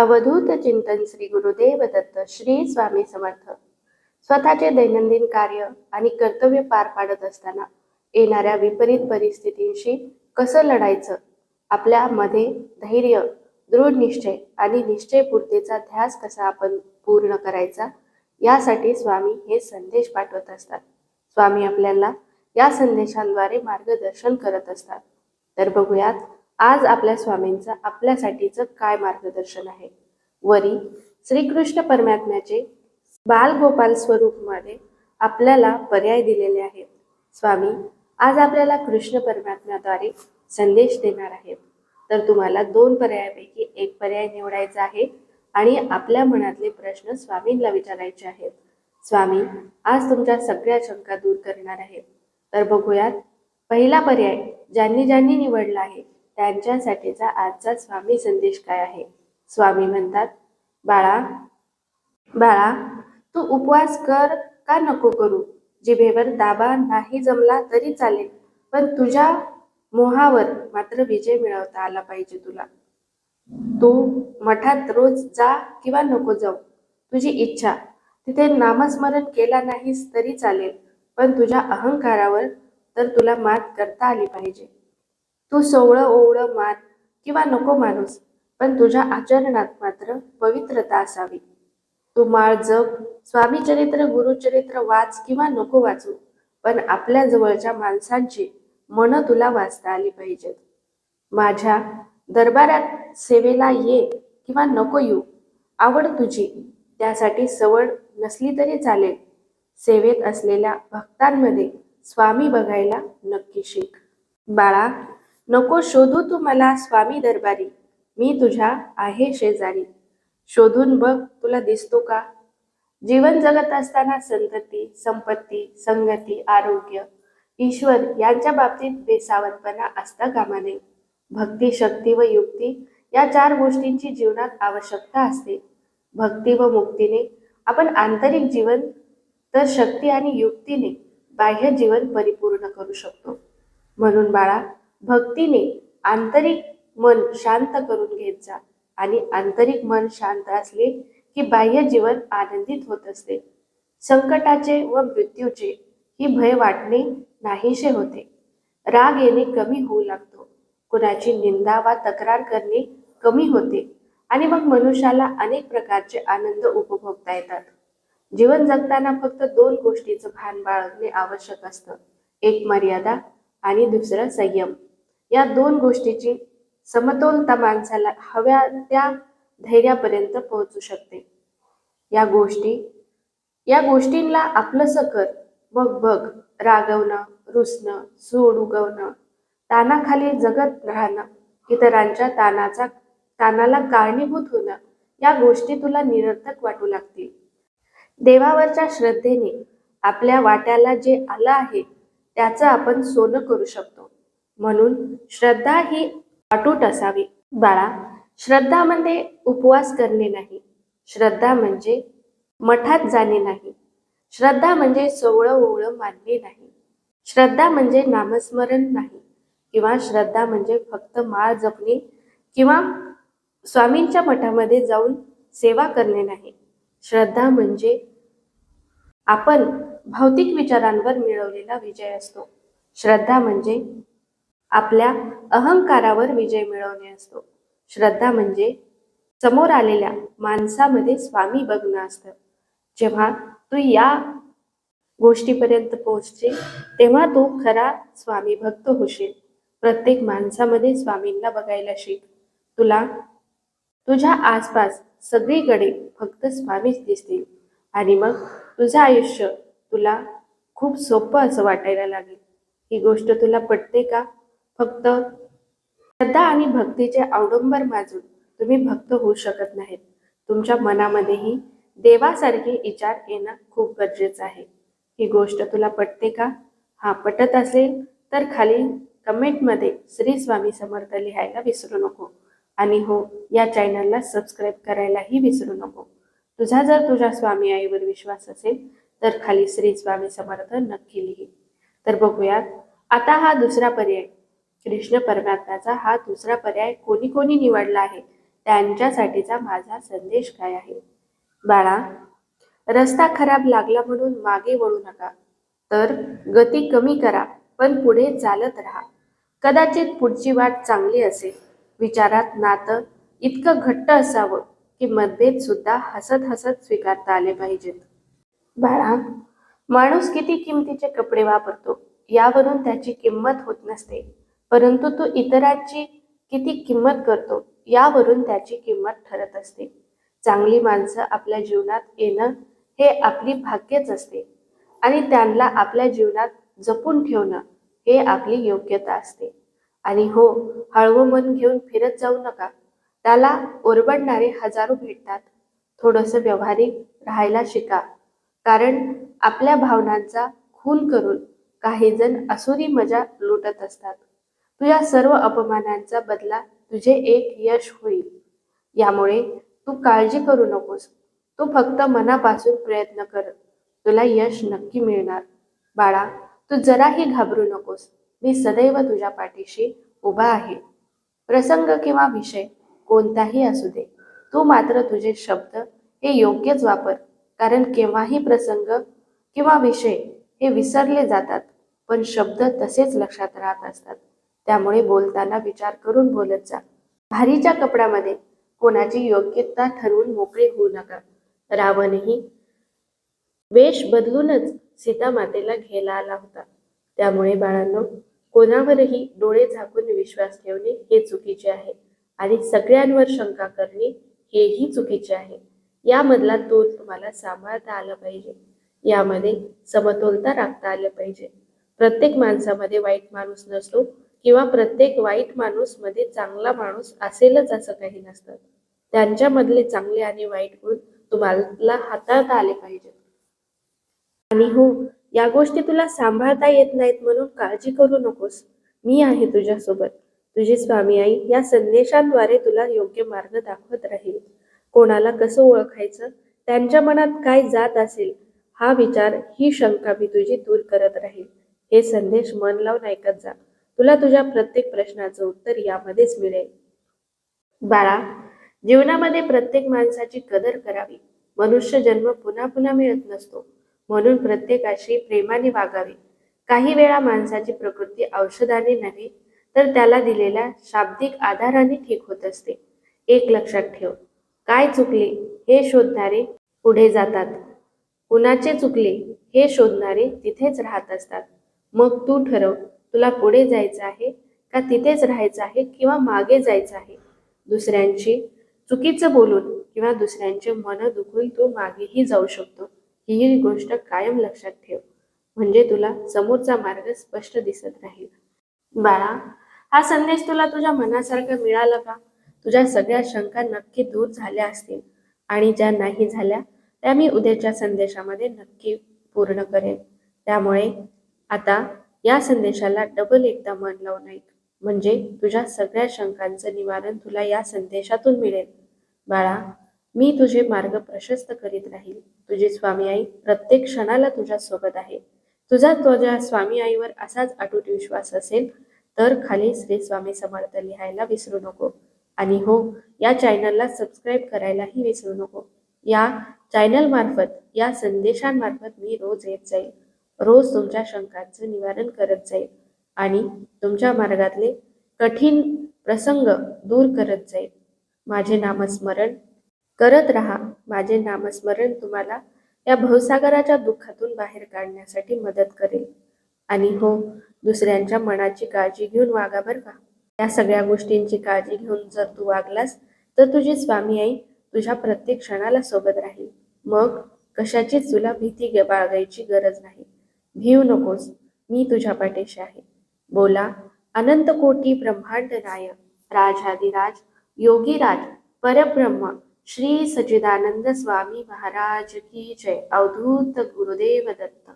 अवधूत चिंतन श्री गुरुदेव दत्त श्री स्वामी समर्थ. स्वतःचे दैनंदिन कार्य आणि कर्तव्य पार पाडत असताना येणाऱ्या विपरीत परिस्थितींशी कसं लढायचं? आपल्यामध्ये धैर्य दृढ निश्चय आणि निश्चयपूर्तीचा ध्यास कसा आपण पूर्ण करायचा? यासाठी स्वामी हे संदेश पाठवत असतात. स्वामी आपल्याला या संदेशांद्वारे मार्गदर्शन करत असतात. तर बघूयात आज आपल्या स्वामींचं आपल्यासाठीचं काय मार्गदर्शन आहे? वरी श्रीकृष्ण परमात्म्याचे बालगोपाल स्वरूपमध्ये आपल्याला पर्याय दिलेले आहेत. स्वामी आज आपल्याला कृष्ण परमात्म्याद्वारे संदेश देणार आहेत. तर तुम्हाला दोन पर्यायापैकी एक पर्याय निवडायचा आहे आणि आपल्या मनातले प्रश्न स्वामींना विचारायचे आहेत. स्वामी आज तुमच्या सगळ्या शंका दूर करणार आहेत. तर बघूयात पहिला पर्याय ज्यांनी ज्यांनी निवडला आहे त्यांच्यासाठीचा आजचा स्वामी संदेश काय आहे? स्वामी म्हणतात बाळा बाळा तू उपवास कर का नको करू? जिभेवर दाबा नाही जमला तरी चालेल पण तुझ्या मोहावर मात्र विजय मिळवता आला पाहिजे तुला. तू मठात रोज जा किंवा नको जाऊ. तुझी इच्छा तिथे नामस्मरण केला नाहीस तरी चालेल पण तुझ्या अहंकारावर तर तुला मात करता आली पाहिजे. तू सोवळं ओवळं मान किंवा नको माणूस पण तुझ्या आचरणात मात्र पवित्रता असावी. तू माळ जप स्वामीचरित्र गुरुचरित्र वाच किंवा नको वाचू पण आपल्या जवळच्या माणसांची मन तुला वाचता आली पाहिजेत. माझ्या दरबारात सेवेला ये किंवा नको येऊ आवड तुझी त्यासाठी सवड नसली तरी चालेल. सेवेत असलेल्या भक्तांमध्ये स्वामी बघायला नक्की शिक. बाळा नको शोधू तू मला स्वामी दरबारी. मी तुझ्या आहे शेजारी. शोधून बघ तुला दिसतो का? जीवन जगत असताना संतती संपत्ती संगती आरोग्य ईश्वर यांच्या बाबतीत बेसावतपणा असता कामा नये. भक्ती शक्ती व युक्ती या चार गोष्टींची जीवनात आवश्यकता असते. भक्ती व मुक्तीने आपण आंतरिक जीवन तर शक्ती आणि युक्तीने बाह्य जीवन परिपूर्ण करू शकतो. म्हणून बाळा भक्तीने आंतरिक मन शांत करून घेत जा. आणि आंतरिक मन शांत असले की बाह्य जीवन आनंदित होत असते. संकटाचे व मृत्यूचे ही भय वाटणे नाहीसे होते. राग येणे कमी होऊ लागतो. कुणाची निंदा वा तक्रार करणे कमी होते. आणि मग मनुष्याला अनेक प्रकारचे आनंद उपभोगता येतात. जीवन जगताना फक्त दोन गोष्टीचं भान बाळगणे आवश्यक असतं. एक मर्यादा आणि दुसरं संयम. या दोन गोष्टीची समतोलता माणसाला हव्या त्या धैर्यापर्यंत पोहोचू शकते. या गोष्टी या गोष्टींना आपलंसं कर. बघ बघ रागवणं रुसणं सूड उगवणं तानाखाली जगत राहणं इतरांच्या तानाचा तानाला कारणीभूत होणं या गोष्टी तुला निरर्थक वाटू लागतील. देवावरच्या श्रद्धेने आपल्या वाट्याला जे आलं आहे त्याचं आपण सोनं करू शकतो. म्हणून श्रद्धा ही अटूट असावी. बाळा श्रद्धा म्हणजे उपवास करणे नाही. श्रद्धा म्हणजे मठात जाणे नाही. श्रद्धा म्हणजे सोवळं ओवळं मानणे नाही. श्रद्धा म्हणजे नामस्मरण नाही. किंवा श्रद्धा म्हणजे फक्त माळ जपणे किंवा स्वामींच्या मठामध्ये जाऊन सेवा करणे नाही. श्रद्धा म्हणजे आपण भौतिक विचारांवर मिळवलेला विजय असतो. श्रद्धा म्हणजे आपल्या अहंकारावर विजय मिळवणे असतो. श्रद्धा म्हणजे समोर आलेल्या माणसामध्ये स्वामी बघणं असतं. जेव्हा तू या गोष्टीपर्यंत पोहोचशील तेव्हा तू खरा स्वामी भक्त होशील. प्रत्येक माणसामध्ये स्वामींना बघायला शिक. तुला तुझ्या आसपास सगळीकडे फक्त स्वामीच दिसतील. आणि मग तुझं आयुष्य तुला खूप सोपं असं वाटायला लागेल. ही गोष्ट तुला पटते का? फक्त श्रद्धा आणि भक्तीचे अवडंबर माजून तुम्ही भक्त होऊ शकत नाहीत. तुमच्या मनामध्येही देवासारखे विचार येणं खूप गरजेचं आहे. ही गोष्ट तुला पटते का? हा पटत असेल तर खाली कमेंटमध्ये श्री स्वामी समर्थ लिहायला विसरू नको. आणि हो या चॅनलला सबस्क्राईब करायलाही विसरू नको. तुझा जर तुझ्या स्वामी आईवर विश्वास असेल तर खाली श्री स्वामी समर्थ नक्की लिही. तर बघूयात आता हा दुसरा पर्याय. कृष्ण परमात्म्याचा हा दुसरा पर्याय कोणी कोणी निवडला आहे? त्यांच्यासाठीचा माझा संदेश काय आहे? बाळा रस्ता खराब लागला म्हणून मागे वळू नका. तर गती कमी करा पण पुढे चालत राहा. कदाचित पुढची वाट चांगली असेल. विचारात नातं इतकं घट्ट असावं की मतभेद सुद्धा हसत हसत स्वीकारता आले पाहिजेत. बाळा माणूस किती किमतीचे कपडे वापरतो? यावरून त्याची किंमत होत नसते. परंतु तो इतरांची किती किंमत करतो यावरून त्याची किंमत ठरत असते. चांगली माणसं आपल्या जीवनात येणं हे आपली भाग्यच असते. आणि त्यांना आपल्या जीवनात जपून ठेवणं हे आपली योग्यता असते. आणि हो हळवं मन घेऊन फिरत जाऊ नका. त्याला ओरबडणारे हजारो भेटतात. थोडंसं व्यावहारिक राहायला शिका. कारण आपल्या भावनांचा खून करून काही जण असुरी मजा लुटत असतात. तुझ्या सर्व अपमानांचा बदला तुझे एक यश होईल. यामुळे तू काळजी करू नकोस. तू फक्त मनापासून प्रयत्न कर. तुला यश नक्की मिळणार. बाळा तू जराही घाबरू नकोस. मी सदैव तुझ्या पाठीशी उभा आहे. प्रसंग किंवा विषय कोणताही असू दे. तू मात्र तुझे शब्द हे योग्यच वापर. कारण केव्हाही प्रसंग किंवा विषय हे विसरले जातात पण शब्द तसेच लक्षात राहत असतात. त्यामुळे बोलताना विचार करून बोलत जा. भारीच्या कपड्यामध्ये कोणाची योग्यता ठरवून मोकळे होऊ नका. रावणही वेश बदलूनच सीता मातेला घ्यायला आला होता. त्यामुळे बाळांनो कोणावरही डोळे झाकून विश्वास ठेवणे हे चुकीचे आहे आणि सगळ्यांवर शंका करणे हेही चुकीचे आहे. यामधला तोल तुम्हाला सांभाळता आला पाहिजे. यामध्ये समतोलता राखता आलं पाहिजे. प्रत्येक माणसामध्ये वाईट माणूस नसतो किंवा प्रत्येक वाईट माणूसमध्ये चांगला माणूस असेलच असं काही नसतं. त्यांच्यामधले चांगले आणि वाईट गुण तुम्हाला हाताळता आले पाहिजेत. आणि हो या गोष्टी तुला सांभाळता येत नाहीत म्हणून काळजी करू नकोस. मी आहे तुझ्यासोबत. तुझी स्वामी आई या संदेशांद्वारे तुला योग्य मार्ग दाखवत राहील. कोणाला कसं ओळखायचं? त्यांच्या मनात काय जात असेल? हा विचार ही शंका मी तुझी दूर करत राहील. हे संदेश मन लावून ऐकत जा. तुला तुझ्या प्रत्येक प्रश्नाचं उत्तर यामध्येच मिळेल. बाळा जीवनामध्ये प्रत्येक माणसाची कदर करावी. मनुष्य जन्म पुन्हा पुन्हा मिळत नसतो. म्हणून प्रत्येकाशी प्रेमाने वागावे. काही वेळा माणसाची प्रकृती औषधाने नव्हे तर त्याला दिलेल्या शाब्दिक आधाराने ठीक होत असते. एक लक्षात ठेव. काय चुकले हे शोधणारे पुढे जातात. कुणाचे चुकले हे शोधणारे तिथेच राहत असतात. मग तू ठरव. तुला पुढे जायचं आहे का तिथेच राहायचं आहे किंवा मागे जायचं आहे? दुसऱ्यांची चुकीचं बोलून किंवा दुसऱ्यांचे मन दुखून तू मागेही जाऊ शकतो. ही गोष्ट कायम लक्षात ठेव. म्हणजे तुला समोरचा मार्ग स्पष्ट दिसत राहील. बाळा हा संदेश तुला तुझ्या मनासारखा मिळाला का? तुझ्या सगळ्या शंका नक्की दूर झाल्या असतील. आणि ज्या नाही झाल्या त्या मी उद्याच्या संदेशामध्ये नक्की पूर्ण करेन. त्यामुळे आता या संदेशाला डबल एकदा मन लावून ऐक. म्हणजे तुझ्या सगळ्या शंकांचं निवारण तुला या संदेशातून मिळेल. बाळा मी तुझे मार्ग प्रशस्त करीत राहील तुझी स्वामी आई प्रत्येक क्षणाला तुझ्या सोबत आहे. तुझा तुझ्या स्वामी आईवर असाच अटूट विश्वास असेल तर खाली श्री स्वामी समर्थ लिहायला विसरू नको. आणि हो या चॅनलला सबस्क्राईब करायलाही विसरू नको. या चॅनल मार्फत या संदेशांमार्फत मी रोज येत जाईल रोज तुमच्या शंकांचं निवारण करत जाईल आणि तुमच्या मार्गातले कठीण प्रसंग दूर करत जाईल. माझे नामस्मरण करत राहा. माझे नामस्मरण तुम्हाला या भवसागराच्या दुःखातून बाहेर काढण्यासाठी मदत करेल. आणि हो दुसऱ्यांच्या मनाची काळजी घेऊन वागा बरं का या सगळ्या गोष्टींची काळजी घेऊन जर तू वागलास तर तुझी स्वामी आई तुझ्या प्रत्येक क्षणाला सोबत राहील. मग कशाचीच तुला भीती ग- बाळगायची गरज नाही. भीव नकोस मी तुझ्या पाठीशी आहे. बोला अनंत कोटी ब्रह्मांड नायक राजाधिराज योगीराज परब्रह्म श्री सचिदानंद स्वामी महाराज की जय. अवधूत गुरुदेव दत्त.